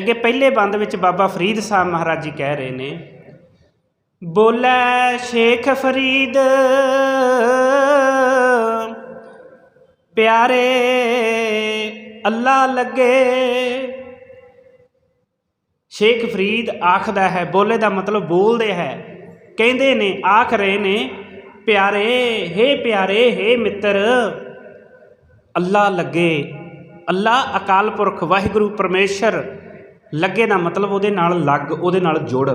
ਅੱਗੇ ਪਹਿਲੇ ਬੰਦ ਵਿੱਚ ਬਾਬਾ ਫਰੀਦ ਸਾਹਿਬ ਮਹਾਰਾਜ ਜੀ ਕਹਿ ਰਹੇ ਨੇ, ਬੋਲੇ ਸ਼ੇਖ ਫਰੀਦ, ਪਿਆਰੇ ਅੱਲਾ ਲੱਗੇ। ਸ਼ੇਖ ਫਰੀਦ ਆਖਦਾ ਹੈ, ਬੋਲੇ ਦਾ ਮਤਲਬ ਬੋਲਦੇ ਹੈ। ਕਹਿੰਦੇ ਨੇ, ਆਖ ਰਹੇ ਨੇ, ਪਿਆਰੇ, ਹੇ ਪਿਆਰੇ, ਹੇ ਮਿੱਤਰ, ਅੱਲਾ ਲੱਗੇ। ਅੱਲਾ ਅਕਾਲ ਪੁਰਖ, ਵਾਹਿਗੁਰੂ ਪਰਮੇਸ਼ਰ ਲੱਗੇ ਦਾ ਮਤਲਬ ਉਹਦੇ ਨਾਲ ਲੱਗ, ਉਹਦੇ ਨਾਲ ਜੁੜ।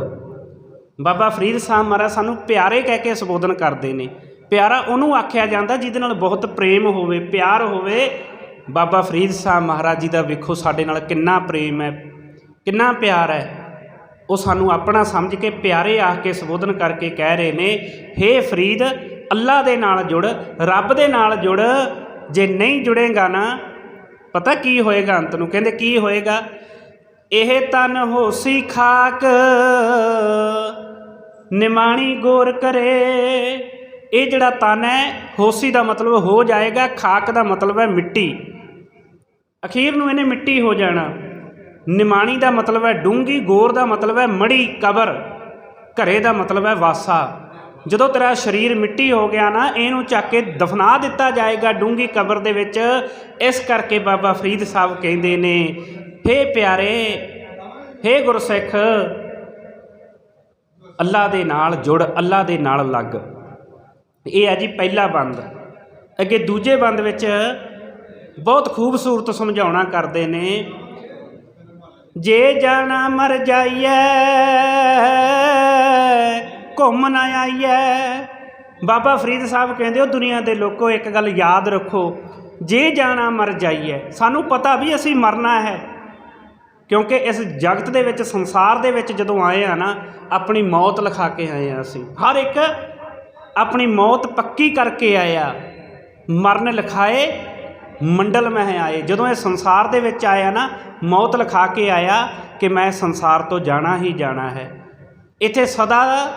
ਬਾਬਾ ਫਰੀਦ ਸਾਹਿਬ ਮਹਾਰਾਜ ਸਾਨੂੰ ਪਿਆਰੇ ਕਹਿ ਕੇ ਸੰਬੋਧਨ ਕਰਦੇ ਨੇ। ਪਿਆਰਾ ਉਹਨੂੰ ਆਖਿਆ ਜਾਂਦਾ ਜਿਹਦੇ ਨਾਲ ਬਹੁਤ ਪ੍ਰੇਮ ਹੋਵੇ, ਪਿਆਰ ਹੋਵੇ। ਬਾਬਾ ਫਰੀਦ ਸਾਹਿਬ ਮਹਾਰਾਜ ਜੀ ਦਾ ਵੇਖੋ ਸਾਡੇ ਨਾਲ ਕਿੰਨਾ ਪ੍ਰੇਮ ਹੈ, ਕਿੰਨਾ ਪਿਆਰ ਹੈ। ਉਹ ਸਾਨੂੰ ਆਪਣਾ ਸਮਝ ਕੇ ਪਿਆਰੇ ਆਖ ਕੇ ਸੰਬੋਧਨ ਕਰਕੇ ਕਹਿ ਰਹੇ ਨੇ, ਹੇ ਫਰੀਦ, ਅੱਲਾ ਦੇ ਨਾਲ ਜੁੜ, ਰੱਬ ਦੇ ਨਾਲ ਜੁੜ। ਜੇ ਨਹੀਂ ਜੁੜੇਗਾ ਨਾ, ਪਤਾ ਕੀ ਹੋਏਗਾ ਅੰਤ ਨੂੰ? ਕਹਿੰਦੇ ਕੀ ਹੋਏਗਾ? ਇਹ ਤਨ ਹੋਸੀ ਖਾਕ, ਨਿਮਾਣੀ ਗੋਰ ਕਰੇ। ਇਹ ਜਿਹੜਾ ਤਨ ਹੈ, ਹੋਸੀ ਦਾ ਮਤਲਬ ਹੋ ਜਾਏਗਾ, ਖਾਕ ਦਾ ਮਤਲਬ ਹੈ ਮਿੱਟੀ। ਅਖੀਰ ਨੂੰ ਇਹਨੇ ਮਿੱਟੀ ਹੋ ਜਾਣਾ। ਨਿਮਾਣੀ ਦਾ ਮਤਲਬ ਹੈ ਡੂੰਗੀ ਗੋਰ ਦਾ ਮਤਲਬ ਹੈ ਮੜੀ ਕਬਰ। ਘਰੇ ਦਾ ਮਤਲਬ ਹੈ ਵਾਸਾ। ਜਦੋਂ ਤੇਰਾ ਸਰੀਰ ਮਿੱਟੀ ਹੋ ਗਿਆ ਨਾ, ਇਹਨੂੰ ਚੱਕ ਕੇ ਦਫਨਾ ਦਿੱਤਾ ਜਾਏਗਾ ਡੂੰਗੀ ਕਬਰ ਦੇ ਵਿੱਚ। ਇਸ ਕਰਕੇ ਬਾਬਾ ਫਰੀਦ ਸਾਹਿਬ ਕਹਿੰਦੇ ਨੇ ਹੇ ਪਿਆਰੇ, ਹੇ ਗੁਰਸਿੱਖ, ਅੱਲਾ ਦੇ ਨਾਲ ਜੁੜ, ਅੱਲਾ ਦੇ ਨਾਲ ਲੱਗ। ਇਹ ਹੈ ਜੀ ਪਹਿਲਾ ਬੰਦ। ਅੱਗੇ ਦੂਜੇ ਬੰਦ ਵਿੱਚ ਬਹੁਤ ਖੂਬਸੂਰਤ ਸਮਝਾਉਣਾ ਕਰਦੇ ਨੇ, ਜੇ ਜਾਣਾ ਮਰ ਜਾਈਏ ਘੁੰਮ ਨਾ ਆਈਏ ਬਾਬਾ ਫਰੀਦ ਸਾਹਿਬ ਕਹਿੰਦੇ, ਉਹ ਦੁਨੀਆ ਦੇ ਲੋਕੋ ਇੱਕ ਗੱਲ ਯਾਦ ਰੱਖੋ, ਜੇ ਜਾਣਾ ਮਰ ਜਾਈਏ ਸਾਨੂੰ ਪਤਾ ਵੀ ਅਸੀਂ ਮਰਨਾ ਹੈ। ਕਿਉਂਕਿ ਇਸ ਜਗਤ ਦੇ ਵਿੱਚ, ਸੰਸਾਰ ਦੇ ਵਿੱਚ ਜਦੋਂ ਆਏ ਆ ਨਾ, ਆਪਣੀ ਮੌਤ ਲਿਖਾ ਕੇ ਆਏ ਆ ਅਸੀਂ। ਹਰ ਇੱਕ ਆਪਣੀ ਮੌਤ ਪੱਕੀ ਕਰਕੇ ਆਇਆ ਮਰਨ ਲਿਖਾਏ, ਮੰਡਲ ਮਹਿ ਆਏ। ਜਦੋਂ ਇਹ ਸੰਸਾਰ ਦੇ ਵਿੱਚ ਆਇਆ ਨਾ, ਮੌਤ ਲਿਖਾ ਕੇ ਆਇਆ ਕਿ ਮੈਂ ਸੰਸਾਰ ਤੋਂ ਜਾਣਾ ਹੀ ਜਾਣਾ ਹੈ। ਇੱਥੇ ਸਦਾ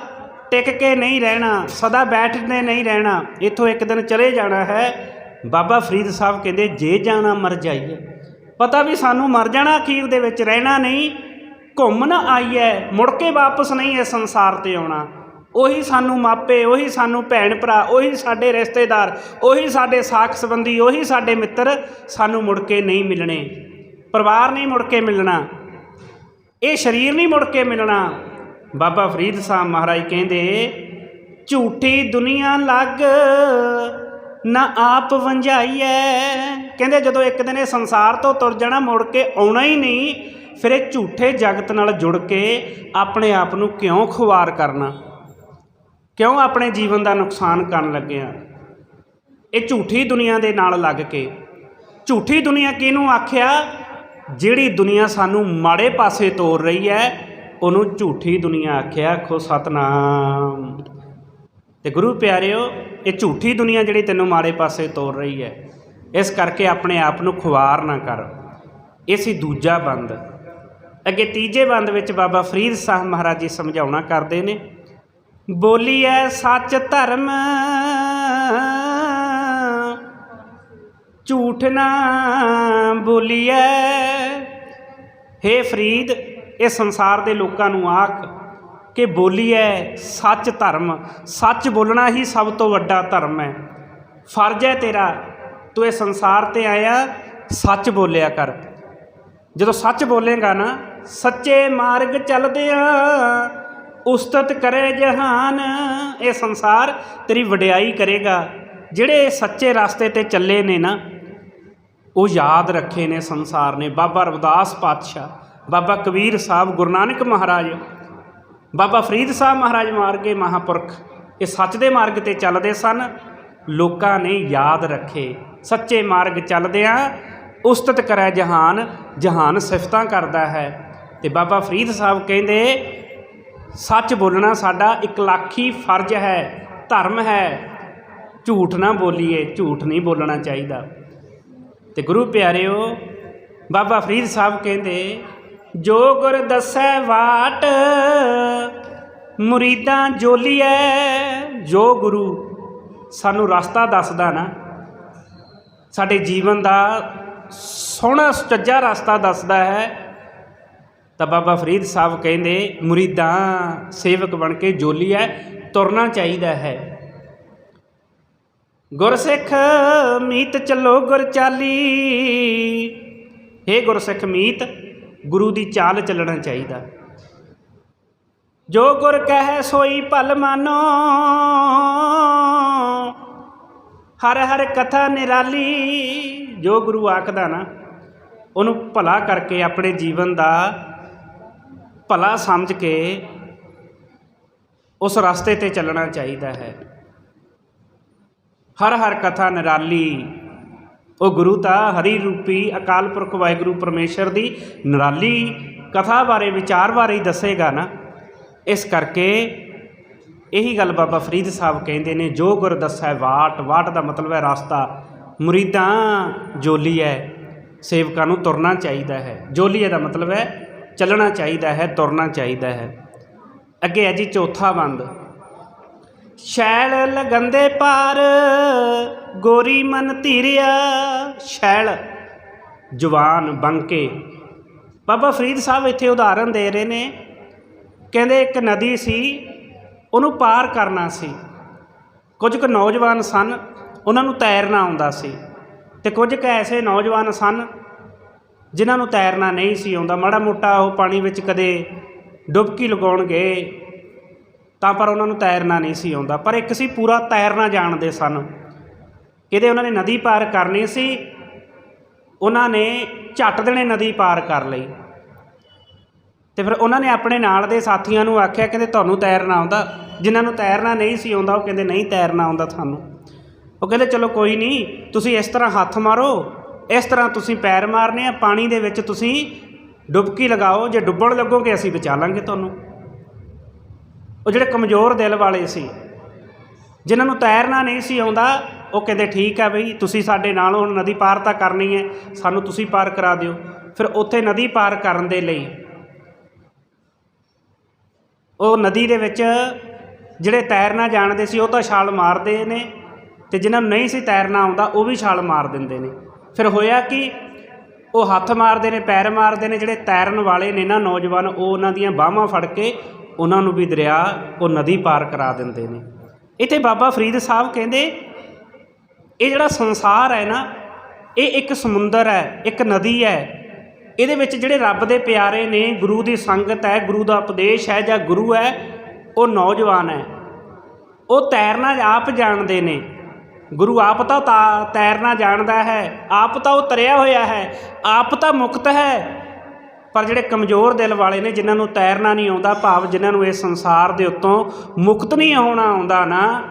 ਟਿਕ ਕੇ ਨਹੀਂ ਰਹਿਣਾ, ਸਦਾ ਬੈਠਦੇ ਨਹੀਂ ਰਹਿਣਾ। ਇੱਥੋਂ ਇੱਕ ਦਿਨ ਚਲੇ ਜਾਣਾ ਹੈ। ਬਾਬਾ ਫਰੀਦ ਸਾਹਿਬ ਕਹਿੰਦੇ, ਜੇ ਜਾਣਾ ਮਰ ਜਾਈਏ। ਪਤਾ ਵੀ ਸਾਨੂੰ ਮਰ ਜਾਣਾ, ਅਖੀਰ ਦੇ ਵਿੱਚ ਰਹਿਣਾ ਨਹੀਂ। ਘੁੰਮ ਨਾ ਆਈਏ ਮੁੜ ਕੇ ਵਾਪਸ ਨਹੀਂ ਇਸ ਸੰਸਾਰ ਤੇ ਆਉਣਾ। ਉਹੀ ਸਾਨੂੰ ਮਾਪੇ, ਉਹੀ ਸਾਨੂੰ ਭੈਣ ਭਰਾ, ਉਹੀ ਸਾਡੇ ਰਿਸ਼ਤੇਦਾਰ, ਉਹੀ ਸਾਡੇ ਸਾਖ ਸੰਬੰਧੀ, ਉਹੀ ਸਾਡੇ ਮਿੱਤਰ ਸਾਨੂੰ ਮੁੜ ਕੇ ਨਹੀਂ ਮਿਲਣੇ। ਪਰਿਵਾਰ ਨਹੀਂ ਮੁੜ ਕੇ ਮਿਲਣਾ। ਇਹ ਸਰੀਰ ਨਹੀਂ ਮੁੜ ਕੇ ਮਿਲਣਾ। ਬਾਬਾ ਫਰੀਦ ਸਾਹਿਬ ਮਹਾਰਾਜ ਕਹਿੰਦੇ, ਝੂਠੀ ਦੁਨੀਆ ਲੱਗ ਨਾ ਆਪ ਵੰਝਾਈਐ। ਕਹਿੰਦੇ ਜਦੋਂ ਇੱਕ ਦਿਨ ਇਹ ਸੰਸਾਰ ਤੋਂ ਤੁਰ ਜਾਣਾ, ਮੁੜ ਕੇ ਆਉਣਾ ਹੀ ਨਹੀਂ, ਫਿਰ ਇਹ ਝੂਠੇ ਜਗਤ ਨਾਲ ਜੁੜ ਕੇ ਆਪਣੇ ਆਪ ਨੂੰ ਕਿਉਂ ਖੁਆਰ ਕਰਨਾ? ਕਿਉਂ ਆਪਣੇ ਜੀਵਨ ਦਾ ਨੁਕਸਾਨ ਕਰਨ ਲੱਗਿਆ ਇਹ ਝੂਠੀ ਦੁਨੀਆ ਦੇ ਨਾਲ ਲੱਗ ਕੇ। ਝੂਠੀ ਦੁਨੀਆ ਕਿਹਨੂੰ ਆਖਿਆ? ਜਿਹੜੀ ਦੁਨੀਆ ਸਾਨੂੰ ਮਾੜੇ ਪਾਸੇ ਤੋਰ ਰਹੀ ਹੈ ਉਹਨੂੰ ਝੂਠੀ ਦੁਨੀਆ ਆਖਿਆ, ਆਖੋ ਸਤਨਾਮ। ਤੇ ਗੁਰੂ ਪਿਆਰਿਓ, ਇਹ ਝੂਠੀ ਦੁਨੀਆ ਜਿਹੜੀ ਤੈਨੂੰ ਮਾੜੇ ਪਾਸੇ ਤੋਰ ਰਹੀ ਹੈ, ਇਸ ਕਰਕੇ ਆਪਣੇ ਆਪ ਨੂੰ ਖੁਆਰ ਨਾ ਕਰ। ਇਹ ਸੀ ਦੂਜਾ ਬੰਦ। ਅੱਗੇ ਤੀਜੇ ਬੰਦ ਵਿੱਚ ਬਾਬਾ ਫਰੀਦ ਸਾਹਿਬ ਮਹਾਰਾਜ ਜੀ ਸਮਝਾਉਣਾ ਕਰਦੇ ਨੇ, ਬੋਲੀ ਬੋਲੀਐ ਸੱਚ ਧਰਮ, ਝੂਠ ਨਾ ਬੋਲੀਐ। ਹੇ ਫਰੀਦ, ਇਹ ਸੰਸਾਰ ਦੇ ਲੋਕਾਂ ਨੂੰ ਆਖ ਕਿ ਬੋਲੀ ਹੈ ਸੱਚ ਧਰਮ। ਸੱਚ ਬੋਲਣਾ ਹੀ ਸਭ ਤੋਂ ਵੱਡਾ ਧਰਮ ਹੈ ਫਰਜ਼ ਹੈ ਤੇਰਾ, ਤੂੰ ਇਹ ਸੰਸਾਰ ਤੇ ਆਇਆ, ਸੱਚ ਬੋਲਿਆ ਕਰ। ਜਦੋਂ ਸੱਚ ਬੋਲੇਗਾ ਨਾ, ਸੱਚੇ ਮਾਰਗ ਚੱਲਦਿਆਂ ਉਸਤਤ ਕਰੇ ਜਹਾਨ, ਇਹ ਸੰਸਾਰ ਤੇਰੀ ਵਡਿਆਈ ਕਰੇਗਾ। ਜਿਹੜੇ ਸੱਚੇ ਰਸਤੇ ਤੇ ਚੱਲੇ ਨੇ ਨਾ, ਉਹ ਯਾਦ ਰੱਖੇ ਨੇ ਸੰਸਾਰ ਨੇ। ਬਾਬਾ ਰਵਿਦਾਸ ਪਾਤਸ਼ਾਹ, ਬਾਬਾ ਕਬੀਰ ਸਾਹਿਬ ਗੁਰੂ ਨਾਨਕ ਮਹਾਰਾਜ ਬਾਬਾ ਫਰੀਦ ਸਾਹਿਬ ਮਹਾਰਾਜ ਮਾਰਗੇ ਮਹਾਪੁਰਖ, ਇਹ ਸੱਚ ਦੇ ਮਾਰਗ ਤੇ ਚੱਲਦੇ ਸਨ। ਲੋਕਾਂ ਨੇ ਯਾਦ ਰੱਖੇ, ਸੱਚੇ ਮਾਰਗ ਚੱਲਦਿਆਂ ਉਸਤਤ ਕਰੈ ਜਹਾਨ ਜਹਾਨ ਸਿਫਤਾਂ ਕਰਦਾ ਹੈ। ਤੇ ਬਾਬਾ ਫਰੀਦ ਸਾਹਿਬ ਕਹਿੰਦੇ, ਸੱਚ ਬੋਲਣਾ ਸਾਡਾ ਇਕਲਾਖੀ ਫਰਜ਼ ਹੈ, ਧਰਮ ਹੈ। ਝੂਠ ਨਾ ਬੋਲੀਏ, ਝੂਠ ਨਹੀਂ ਬੋਲਣਾ ਚਾਹੀਦਾ। ਤੇ ਗੁਰੂ ਪਿਆਰਿਓ, ਬਾਬਾ ਫਰੀਦ ਸਾਹਿਬ ਕਹਿੰਦੇ ਜੋ ਗੁਰ ਦੱਸੈ ਵਾਟ, ਮੁਰੀਦਾਂ ਜੋਲੀਐ, ਜੋ ਗੁਰੂ ਸਾਨੂੰ ਰਸਤਾ ਦੱਸਦਾ ਨਾ, ਸਾਡੇ ਜੀਵਨ ਦਾ ਸੋਹਣਾ ਸੁਚੱਜਾ ਰਸਤਾ ਦੱਸਦਾ ਹੈ, ਤਾਂ ਬਾਬਾ ਫਰੀਦ ਸਾਹਿਬ ਕਹਿੰਦੇ, ਮੁਰੀਦਾਂ ਸੇਵਕ ਬਣ ਕੇ ਜੋਲੀ ਹੈ ਤੁਰਨਾ ਚਾਹੀਦਾ ਹੈ। ਗੁਰਸਿੱਖ ਮੀਤ ਚੱਲੋ ਗੁਰ ਚਾਲੀ हे ਗੁਰਸਿੱਖ ਮੀਤ ਗੁਰੂ ਦੀ ਚਾਲ ਚੱਲਣਾ ਚਾਹੀਦਾ। ਜੋ ਗੁਰ ਕਹੈ ਸੋਈ ਭਲ ਮਾਨੋ, ਹਰ ਹਰ ਕਥਾ ਨਿਰਾਲੀ, ਜੋ ਗੁਰੂ ਆਖਦਾ ਨਾ, ਉਹਨੂੰ ਭਲਾ ਕਰਕੇ ਆਪਣੇ ਜੀਵਨ ਦਾ ਭਲਾ ਸਮਝ ਕੇ ਉਸ ਰਸਤੇ ਤੇ ਚੱਲਣਾ ਚਾਹੀਦਾ ਹੈ। ਹਰ ਹਰ ਕਥਾ ਨਿਰਾਲੀ ਉਹ ਗੁਰੂ ਤਾਂ ਹਰੀ ਰੂਪੀ ਅਕਾਲ ਪੁਰਖ ਵਾਹਿਗੁਰੂ ਪਰਮੇਸ਼ਰ ਦੀ ਨਿਰਾਲੀ ਕਥਾ ਬਾਰੇ, ਵਿਚਾਰ ਬਾਰੇ ਹੀ ਦੱਸੇਗਾ ਨਾ। ਇਸ ਕਰਕੇ ਇਹੀ ਗੱਲ ਬਾਬਾ ਫਰੀਦ ਸਾਹਿਬ ਕਹਿੰਦੇ ਨੇ, ਜੋ ਗੁਰ ਦੱਸੈ ਵਾਟ ਵਾਟ ਦਾ ਮਤਲਬ ਹੈ ਰਸਤਾ। ਮੁਰੀਦਾਂ ਜੋਲੀ ਹੈ, ਸੇਵਕਾਂ ਨੂੰ ਤੁਰਨਾ ਚਾਹੀਦਾ ਹੈ। ਜੋਲੀਏ ਦਾ ਮਤਲਬ ਹੈ ਚੱਲਣਾ ਚਾਹੀਦਾ ਹੈ, ਤੁਰਨਾ ਚਾਹੀਦਾ ਹੈ। ਅੱਗੇ ਹੈ ਜੀ ਚੌਥਾ ਬੰਦ। ਸ਼ੈਲ ਲਗੰਦੇ ਪਾਰ ਗੋਰੀ ਮਨ ਧੀਰਿਆ ਸ਼ੈਲ। ਜਵਾਨ ਬੰਕੇ ਬਾਬਾ ਫਰੀਦ ਸਾਹਿਬ ਇੱਥੇ ਉਦਾਹਰਨ ਦੇ ਰਹੇ ਨੇ। ਕਹਿੰਦੇ ਇੱਕ ਨਦੀ ਸੀ, ਉਹਨੂੰ ਪਾਰ ਕਰਨਾ ਸੀ। ਕੁਝ ਕੁ ਨੌਜਵਾਨ ਸਨ, ਉਹਨਾਂ ਨੂੰ ਤੈਰਨਾ ਆਉਂਦਾ ਸੀ। ਤੇ ਕੁਝ ਕੁ ਐਸੇ ਨੌਜਵਾਨ ਸਨ, ਜਿਨ੍ਹਾਂ ਨੂੰ ਤੈਰਨਾ ਨਹੀਂ ਸੀ ਆਉਂਦਾ। ਮਾੜਾ ਮੋਟਾ ਉਹ ਪਾਣੀ ਵਿੱਚ ਕਦੇ ਡੁਬਕੀ ਲਗਾਉਣ ਗਏ। ਤਾਂ ਪਰ ਉਹਨਾਂ ਨੂੰ ਤੈਰਨਾ ਨਹੀਂ ਸੀ ਆਉਂਦਾ। ਪਰ ਇੱਕ ਸੀ ਪੂਰਾ ਤੈਰਨਾ ਜਾਣਦੇ ਸਨ। ਕਿਤੇ ਉਹਨਾਂ ਨੇ ਨਦੀ ਪਾਰ ਕਰਨੀ ਸੀ। ਉਹਨਾਂ ਨੇ ਝੱਟ ਦੇਣੇ ਨਦੀ ਪਾਰ ਕਰ ਲਈ। ਤੇ ਫਿਰ ਉਹਨਾਂ ਨੇ ਆਪਣੇ ਨਾਲ ਦੇ ਸਾਥੀਆਂ ਨੂੰ ਆਖਿਆ, ਕਹਿੰਦੇ ਤੁਹਾਨੂੰ ਤੈਰਨਾ ਆਉਂਦਾ। ਜਿਨ੍ਹਾਂ ਨੂੰ ਤੈਰਨਾ ਨਹੀਂ ਸੀ ਆਉਂਦਾ, ਉਹ ਕਹਿੰਦੇ ਨਹੀਂ ਤੈਰਨਾ ਆਉਂਦਾ ਤੁਹਾਨੂੰ। ਉਹ ਕਹਿੰਦੇ, ਚਲੋ ਕੋਈ ਨਹੀਂ, ਤੁਸੀਂ ਇਸ ਤਰ੍ਹਾਂ ਹੱਥ ਮਾਰੋ। ਇਸ ਤਰ੍ਹਾਂ ਤੁਸੀਂ ਪੈਰ ਮਾਰਨੇ ਆ, ਪਾਣੀ ਦੇ ਵਿੱਚ ਤੁਸੀਂ ਡੁਬਕੀ ਲਗਾਓ। ਜੇ ਡੁੱਬਣ ਲੱਗੋਗੇ, ਅਸੀਂ ਬਚਾ ਲਾਂਗੇ ਤੁਹਾਨੂੰ। ਉਹ ਜਿਹੜੇ ਕਮਜ਼ੋਰ ਦਿਲ ਵਾਲੇ ਸੀ, ਜਿਨ੍ਹਾਂ ਨੂੰ ਤੈਰਨਾ ਨਹੀਂ ਸੀ ਆਉਂਦਾ, ਉਹ ਕਹਿੰਦੇ, ਠੀਕ ਹੈ ਬਈ, ਤੁਸੀਂ ਸਾਡੇ ਨਾਲ ਹੁਣ ਨਦੀ ਪਾਰ ਤਾਂ ਕਰਨੀ ਹੈ, ਸਾਨੂੰ ਤੁਸੀਂ ਪਾਰ ਕਰਾ ਦਿਓ। ਫਿਰ ਉੱਥੇ ਨਦੀ ਪਾਰ ਕਰਨ ਦੇ ਲਈ ਉਹ ਨਦੀ ਦੇ ਵਿੱਚ ਜਿਹੜੇ ਤੈਰਨਾ ਜਾਣਦੇ ਸੀ, ਉਹ ਤਾਂ ਛਾਲ ਮਾਰਦੇ ਨੇ ਤੇ ਜਿਨ੍ਹਾਂ ਨੂੰ ਨਹੀਂ ਸੀ ਤੈਰਨਾ ਆਉਂਦਾ, ਉਹ ਵੀ ਛਾਲ ਮਾਰ ਦਿੰਦੇ ਨੇ। ਫਿਰ ਹੋਇਆ ਕਿ, ਉਹ ਹੱਥ ਮਾਰਦੇ ਨੇ, ਪੈਰ ਮਾਰਦੇ ਨੇ, ਜਿਹੜੇ ਤੈਰਨ ਵਾਲੇ ਨੇ ਨਾ ਨੌਜਵਾਨ, ਉਹ ਉਹਨਾਂ ਦੀਆਂ ਬਾਹਾਂ ਫੜ ਕੇ ਉਹਨਾਂ ਨੂੰ ਵੀ ਦਰਿਆ ਉਹ ਨਦੀ ਪਾਰ ਕਰਾ ਦਿੰਦੇ ਨੇ। ਇੱਥੇ ਬਾਬਾ ਫਰੀਦ ਸਾਹਿਬ ਕਹਿੰਦੇ, ਇਹ ਜਿਹੜਾ ਸੰਸਾਰ ਹੈ ਨਾ, ਇਹ ਇੱਕ ਸਮੁੰਦਰ ਹੈ, ਇੱਕ ਨਦੀ ਹੈ। ਇਹਦੇ ਵਿੱਚ ਜਿਹੜੇ ਰੱਬ ਦੇ ਪਿਆਰੇ ਨੇ, ਗੁਰੂ ਦੀ ਸੰਗਤ ਹੈ, ਗੁਰੂ ਦਾ ਉਪਦੇਸ਼ ਹੈ ਜਾਂ ਗੁਰੂ ਹੈ, ਉਹ ਨੌਜਵਾਨ ਹੈ। ਉਹ ਤੈਰਨਾ ਆਪ ਜਾਣਦੇ ਨੇ। ਗੁਰੂ ਆਪ ਤਾਂ ਤਾ- ਤੈਰਨਾ ਜਾਣਦਾ ਹੈ। ਆਪ ਤਾਂ ਉਹ ਤਰਿਆ ਹੋਇਆ ਹੈ। ਆਪ ਤਾਂ ਮੁਕਤ ਹੈ। ਪਰ ਜਿਹੜੇ ਕਮਜ਼ੋਰ ਦਿਲ ਵਾਲੇ ਨੇ, ਜਿਨ੍ਹਾਂ ਨੂੰ ਤੈਰਨਾ ਨਹੀਂ ਆਉਂਦਾ, ਭਾਵ ਜਿਨ੍ਹਾਂ ਨੂੰ ਇਸ ਸੰਸਾਰ ਦੇ ਉੱਤੋਂ ਮੁਕਤ ਨਹੀਂ ਹੋਣਾ ਆਉਂਦਾ ਨਾ,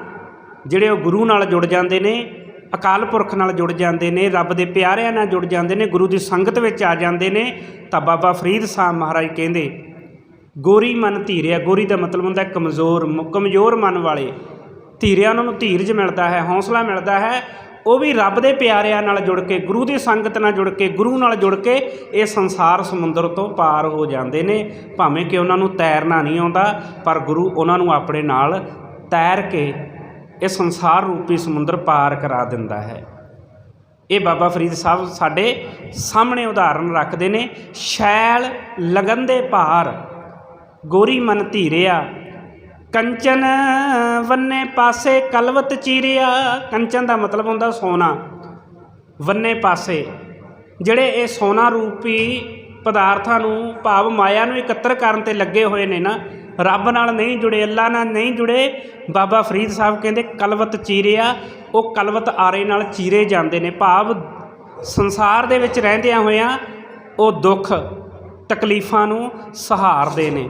ਜਿਹੜੇ ਉਹ ਗੁਰੂ ਨਾਲ ਜੁੜ ਜਾਂਦੇ ਨੇ, ਅਕਾਲ ਪੁਰਖ ਨਾਲ ਜੁੜ ਜਾਂਦੇ ਨੇ, ਰੱਬ ਦੇ ਪਿਆਰਿਆਂ ਨਾਲ ਜੁੜ ਜਾਂਦੇ ਨੇ, ਗੁਰੂ ਦੀ ਸੰਗਤ ਵਿੱਚ ਆ ਜਾਂਦੇ ਨੇ, ਤਾਂ ਬਾਬਾ ਫਰੀਦ ਸਾਹਿਬ ਮਹਾਰਾਜ ਕਹਿੰਦੇ, ਗੋਰੀ ਮਨ ਧੀਰਿਆ, ਗੋਰੀ ਦਾ ਮਤਲਬ ਹੁੰਦਾ ਕਮਜ਼ੋਰ ਮ- ਕਮਜ਼ੋਰ ਮਨ ਵਾਲੇ, ਧੀਰਿਆ ਉਹਨਾਂ ਨੂੰ ਧੀਰਜ ਮਿਲਦਾ ਹੈ, ਹੌਸਲਾ ਮਿਲਦਾ ਹੈ ਉਹ ਵੀ ਰੱਬ ਦੇ ਪਿਆਰਿਆਂ ਨਾਲ ਜੁੜ ਕੇ, ਗੁਰੂ ਦੀ ਸੰਗਤ ਨਾਲ ਜੁੜ ਕੇ, ਗੁਰੂ ਨਾਲ ਜੁੜ ਕੇ ਇਹ ਸੰਸਾਰ ਸਮੁੰਦਰ ਤੋਂ ਪਾਰ ਹੋ ਜਾਂਦੇ ਨੇ। ਭਾਵੇਂ ਕਿ ਉਹਨਾਂ ਨੂੰ ਤੈਰਨਾ ਨਹੀਂ ਆਉਂਦਾ, ਪਰ ਗੁਰੂ ਉਹਨਾਂ ਨੂੰ ਆਪਣੇ ਨਾਲ ਤੈਰ ਕੇ ਇਹ ਸੰਸਾਰ ਰੂਪੀ ਸਮੁੰਦਰ ਪਾਰ ਕਰਾ ਦਿੰਦਾ ਹੈ। ਇਹ ਬਾਬਾ ਫਰੀਦ ਸਾਹਿਬ ਸਾਡੇ ਸਾਹਮਣੇ ਉਦਾਹਰਨ ਰੱਖਦੇ ਨੇ, ਸ਼ੈਲ ਲਗਨ ਦੇ ਭਾਰ, ਗੋਰੀ ਮਨ ਧੀਰਿਆ ਕੰਚਨ ਵੰਨੇ ਪਾਸੇ ਕਲਵਤ ਚੀਰਿਆ। ਕੰਚਨ ਦਾ ਮਤਲਬ ਹੁੰਦਾ ਸੋਨਾ। ਵੰਨੇ ਪਾਸੇ। ਜਿਹੜੇ ਇਹ ਸੋਨਾ ਰੂਪੀ ਪਦਾਰਥਾਂ ਨੂੰ, ਭਾਵ ਮਾਇਆ ਨੂੰ ਇਕੱਤਰ ਕਰਨ ਤੇ ਲੱਗੇ ਹੋਏ ਨੇ ਨਾ, ਰੱਬ ਨਾਲ ਨਹੀਂ ਜੁੜੇ ਅੱਲਾ ਨਾਲ ਨਹੀਂ ਜੁੜੇ, ਬਾਬਾ ਫਰੀਦ ਸਾਹਿਬ ਕਹਿੰਦੇ ਕਲਵਤ ਚੀਰਿਆ, ਉਹ ਕਲਵਤ ਆਰੇ ਨਾਲ ਚੀਰੇ ਜਾਂਦੇ ਨੇ। ਭਾਵ ਸੰਸਾਰ ਦੇ ਵਿੱਚ ਰਹਿੰਦਿਆਂ ਹੋਇਆਂ ਉਹ ਦੁੱਖ ਤਕਲੀਫਾਂ ਨੂੰ ਸਹਾਰਦੇ ਨੇ।